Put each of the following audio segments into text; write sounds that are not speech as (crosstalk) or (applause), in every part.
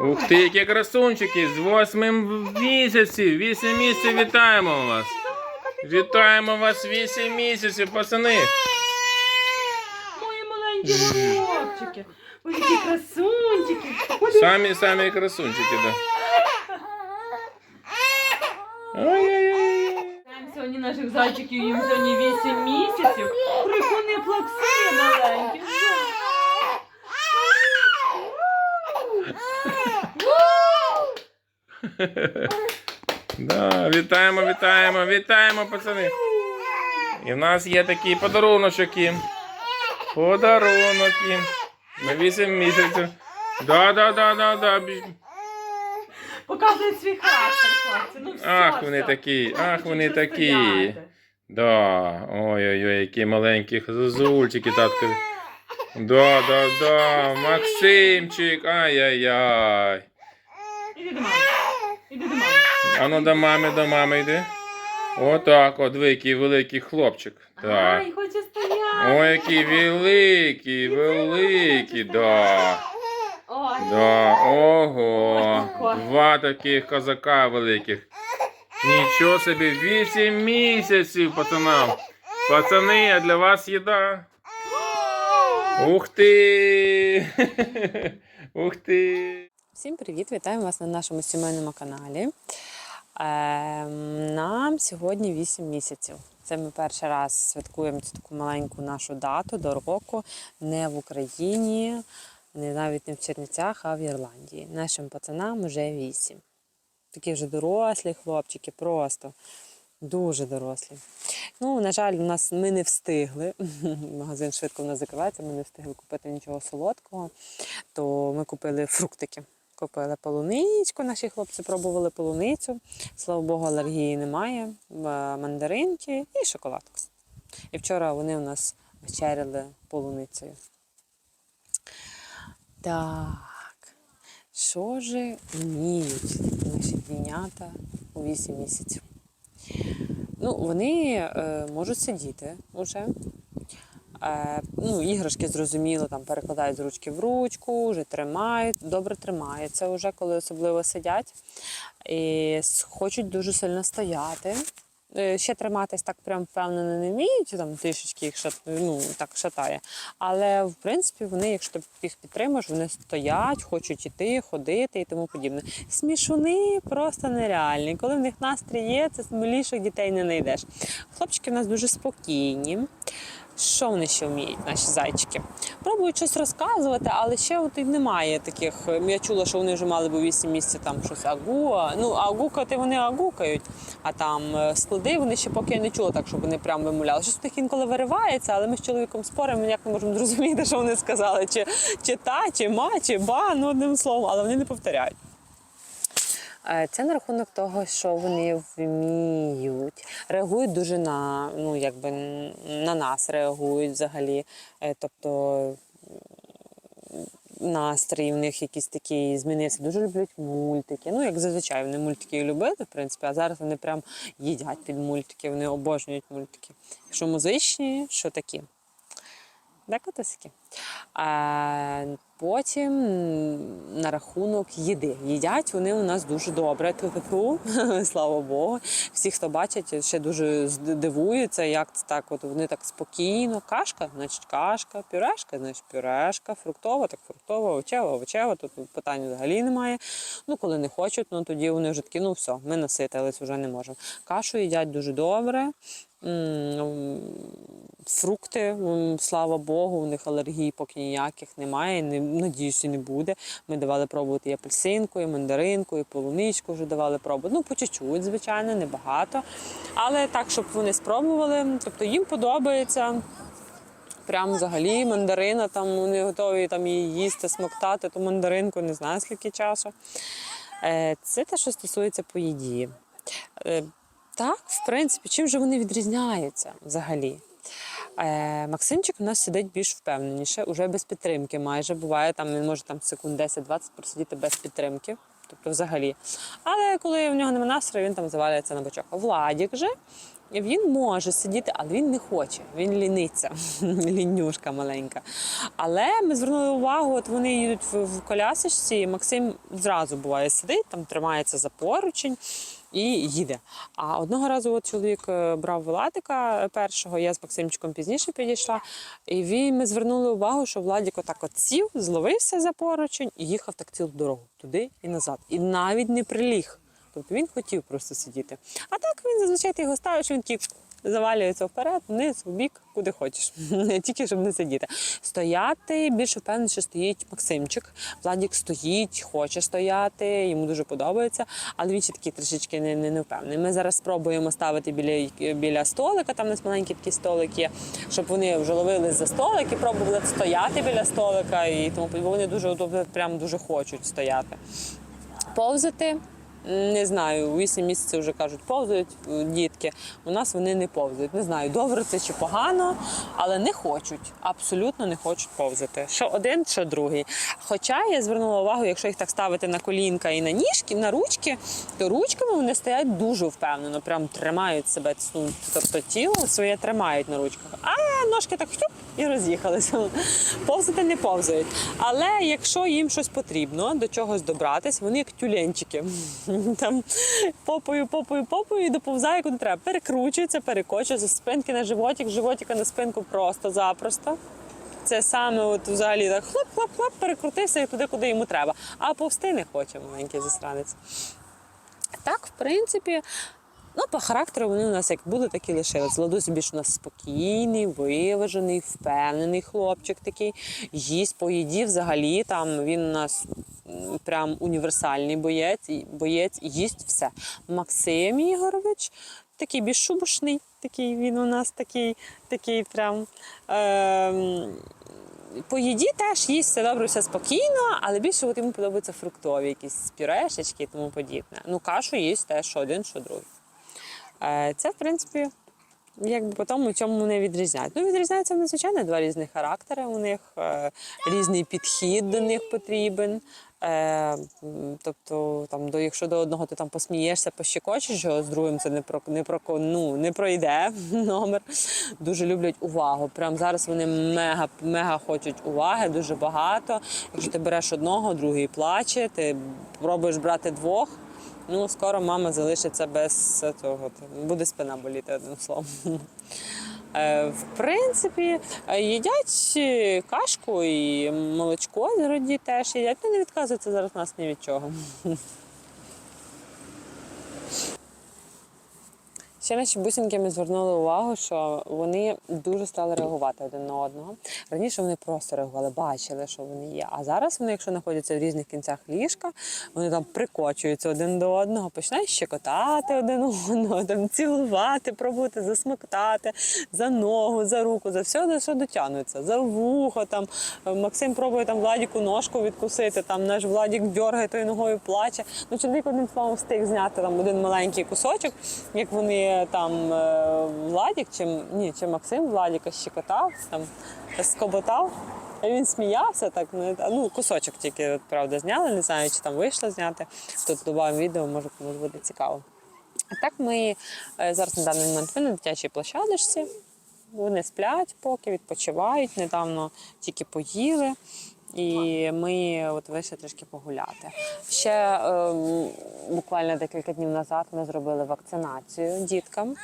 Ух ти, які красунчики! З восьмим місяців! Вісім місяців вітаємо вас! Вітаємо вас вісім місяців, пацани! Мої маленькі хлопчики. Ой, які красунчики. Самі самі красунчики, да. Сьогодні наших зайчиків, їм сьогодні 8 місяців. Прикони плакси маленькі. (laughs) Да, вітаємо, вітаємо, вітаємо, пацани. І в нас є такий подаруночок їм. Подарунок їм. На 8 місяців. Да, да, да, да, да. Показують свій характер, хлопці. Ну все, Ах, вони все. такі, ах, вони такі. стояти. Да. Ой-ой-ой, які маленькі зазульчики, таткові. Да, да, да. Максимчик. Ай-яй-яй. Іди до мами. Іди до мами. А ну до мами, до мами йди. Отак, от ви, який великий хлопчик. Так. Ай, хоче стояти. Ой, який великий, великий, да. Ой. Да, ого. Два таких козака великих. Нічого собі, вісім місяців, пацанам. Пацани, а для вас їда. Ух ти! (laughs) Ух ти! Всім привіт! Вітаємо вас на нашому сімейному каналі. Ем, Нам сьогодні 8 місяців. Це ми перший раз святкуємо цю таку маленьку нашу дату до року не в Україні, не навіть не в Чернівцях, а в Ірландії. Нашим пацанам вже 8. Такі вже дорослі хлопчики, просто дуже дорослі. Ну, на жаль, у нас ми не встигли. (laughs) Магазин швидко в нас закривається, ми не встигли купити нічого солодкого. То ми купили фруктики. Купили полуничку, наші хлопці пробували полуницю. Слава Богу, алергії немає. Е, Мандаринки і шоколадку. І вчора вони у нас вечеряли полуницею. Так, що ж вміють наші двійнята у 8 місяців? Ну, вони е, можуть сидіти уже. Е, ну, іграшки зрозуміло, там перекладають з ручки в ручку, вже тримають, добре тримаються вже, коли особливо сидять. І хочуть дуже сильно стояти. Е, Ще триматись так прям впевнено не вміють, там трішечки їх шат, ну, так шатає. Але в принципі вони, якщо ти їх підтримаєш, вони стоять, хочуть іти, ходити і тому подібне. Смішуни просто нереальні. Коли в них настрій є, це миліших дітей не знайдеш. Хлопчики в нас дуже спокійні. Що вони ще вміють, наші зайчики? Пробують щось розказувати, але ще от і немає таких. Я чула, що вони вже мали би 8 місяців там щось агуа. Ну, агукати вони агукають, а там е, склади вони ще поки я не чула, так щоб вони прямо вимовляли. Щось в інколи виривається, але ми з чоловіком споримо, ніяк не можемо (laughs) зрозуміти, що вони сказали, чи, чи та, чи ма, чи ба, ну одним словом, але вони не повторяють. Е, Це на рахунок того, що вони вміють, реагують дуже на, ну, якби, на нас реагують взагалі. Е, Тобто настрій в них якийсь такий змінився. Дуже люблять мультики. Ну, як зазвичай вони мультики любили, в принципі, а зараз вони прям їдять під мультики, вони обожнюють мультики. Що музичні, що такі. Да, котусики? А потім на рахунок їди. Їдять вони у нас дуже добре. (laughs) Ту-ту-ту, слава Богу. Всі, хто бачить, ще дуже зд- дивуються, як це так. От вони так спокійно. Кашка, значить кашка, пюрешка, значить пюрешка, фруктова, так фруктова, овочева, овочева. Тут питань взагалі немає. Ну, коли не хочуть, ну тоді вони вже такі, ну все, ми наситились, вже не можемо. Кашу їдять дуже добре. Фрукти, слава Богу, у них алергії поки ніяких немає. Не, надіюсь, і не буде. Ми давали пробувати і апельсинку, і мандаринку, і полуничку вже давали пробувати. Ну, по чуть-чуть, звичайно, небагато. Але так, щоб вони спробували, тобто їм подобається. Прям взагалі мандарина, там вони готові там її їсти, смоктати, ту мандаринку, не знаю скільки часу. Е, Це те, що стосується по їді. Е, Так, в принципі, чим же вони відрізняються взагалі? Е, Максимчик у нас сидить більш впевненіше, уже без підтримки. Майже буває, там він може там секунд 10-20 просидіти без підтримки. Тобто взагалі. Але коли в нього немає настрою, він там завалюється на бочок. Владік же він може сидіти, але він не хоче. Він ліниться, (laughs) лінюшка маленька. Але ми звернули увагу, от вони їдуть в колясочці, і Максим зразу буває сидить, там тримається за поручень. І їде. А одного разу от чоловік е, брав Владика першого, я з Максимчиком пізніше підійшла. І він, ми звернули увагу, що Владик отак от сів, зловився за поручень і їхав так цілу дорогу туди і назад. І навіть не приліг. Тобто він хотів просто сидіти. А так він зазвичай ти його ставиш, він такий завалюється вперед, вниз, в бік, куди хочеш. (laughs) Тільки щоб не сидіти. Стояти більше впевнений, що стоїть Максимчик. Владік стоїть, хоче стояти, йому дуже подобається, але він ще такий трішечки не, не, не впевнений. Ми зараз спробуємо ставити біля, біля столика, там у нас маленький такий столик є, щоб вони вже ловили за столик і пробували стояти біля столика, і тому. Вони дуже прям дуже хочуть стояти. Повзати. Не знаю, 8 місяців вже кажуть, повзають е, дітки. У нас вони не повзають. Не знаю, добре це чи погано, але не хочуть. Абсолютно не хочуть повзати. Що один, що другий. Хоча я звернула увагу, якщо їх так ставити на колінка і на ніжки, на ручки, то ручками вони стоять дуже впевнено, прям тримають себе, ну, тобто тіло своє тримають на ручках. А ножки так хтюп і роз'їхалися. Повзати не повзають. Але якщо їм щось потрібно, до чогось добратись, вони як тюленчики. (laughs) Там попою, попою, попою і доповзає куди треба. Перекручується, перекочується з спинки на животик, животика на спинку просто-запросто. Це саме от взагалі так хлоп-хлоп-хлоп, перекрутився і туди, куди йому треба. А повсти не хоче маленький засранець. Так, в принципі, ну, по характеру вони у нас як були, так і лишились. Ладусь більш у нас спокійний, виважений, впевнений хлопчик такий. Їсть по їді взагалі. Там він у нас прям універсальний боєць, боєць їсть все. Максим Ігорович такий безшубушний, такий він у нас такий, такий прям. Ем, по їді теж їсть все добре, все спокійно, але більше от йому подобаються фруктові, якісь пюрешечки і тому подібне. Ну, кашу їсть теж один, що другий. Е, Це, в принципі, якби по тому, чому вони відрізняють. Ну, відрізняються вони, два різні характери. У них е, різний підхід до них потрібен. Е, тобто, там, до, якщо до одного ти там посмієшся, пощекочеш його, з другим це не про не про ну, не пройде (laughs) номер. Дуже люблять увагу. Прямо зараз вони мега, мега хочуть уваги, дуже багато. Якщо ти береш одного, другий плаче, ти пробуєш брати двох. Ну, скоро мама залишиться без того. Буде спина боліти одним словом. Е, В принципі, е, їдять е, кашку і молочко зроді теж їдять. Ну, не відказуються зараз нас ні від чого. Ще наші бусинки ми звернули увагу, що вони дуже стали реагувати один на одного. Раніше вони просто реагували, бачили, що вони є. А зараз вони, якщо знаходяться в різних кінцях ліжка, вони там прикочуються один до одного, починають щекотати один одного, (laughs) там цілувати, пробувати, засмоктати за ногу, за руку, за все, за що дотягнуться, за вухо. Там Максим пробує там Владіку ножку відкусити, там наш Владік дергає тою ногою, плаче. Ну, чоловік одним словом встиг зняти там один маленький кусочок, як вони там е, Владік, чи ні, чи Максим Владіка щекотав, там скоботав. А він сміявся так, ну, ну кусочок тільки правда зняли, не знаю, чи там вийшло зняти. Тут додамо відео, може комусь буде цікаво. А так ми е, зараз на даний момент ми на дитячій площадочці. Вони сплять поки, відпочивають, недавно тільки поїли. І ми от вийшли трішки погуляти. Ще ем, буквально декілька днів назад ми зробили вакцинацію діткам.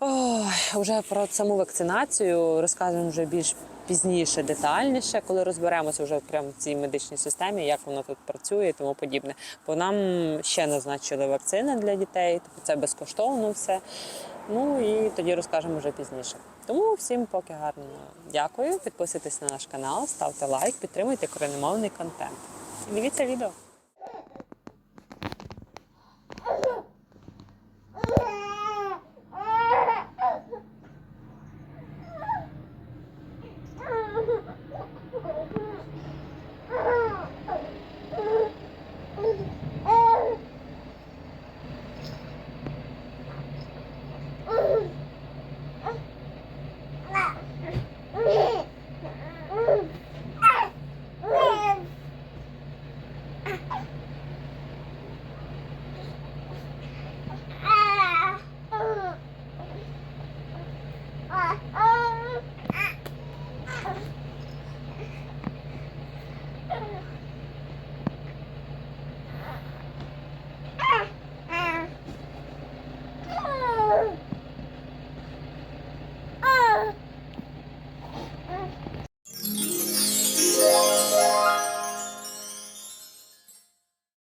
Ой, вже про саму вакцинацію розказуємо вже більш пізніше, детальніше, коли розберемося вже прямо в цій медичній системі, як вона тут працює і тому подібне. Бо нам ще назначили вакцини для дітей, тобто це безкоштовно все. Ну і тоді розкажемо вже пізніше. Тому всім поки гарно дякую. Підписуйтесь на наш канал, ставте лайк, підтримуйте кореномовний контент. І дивіться відео.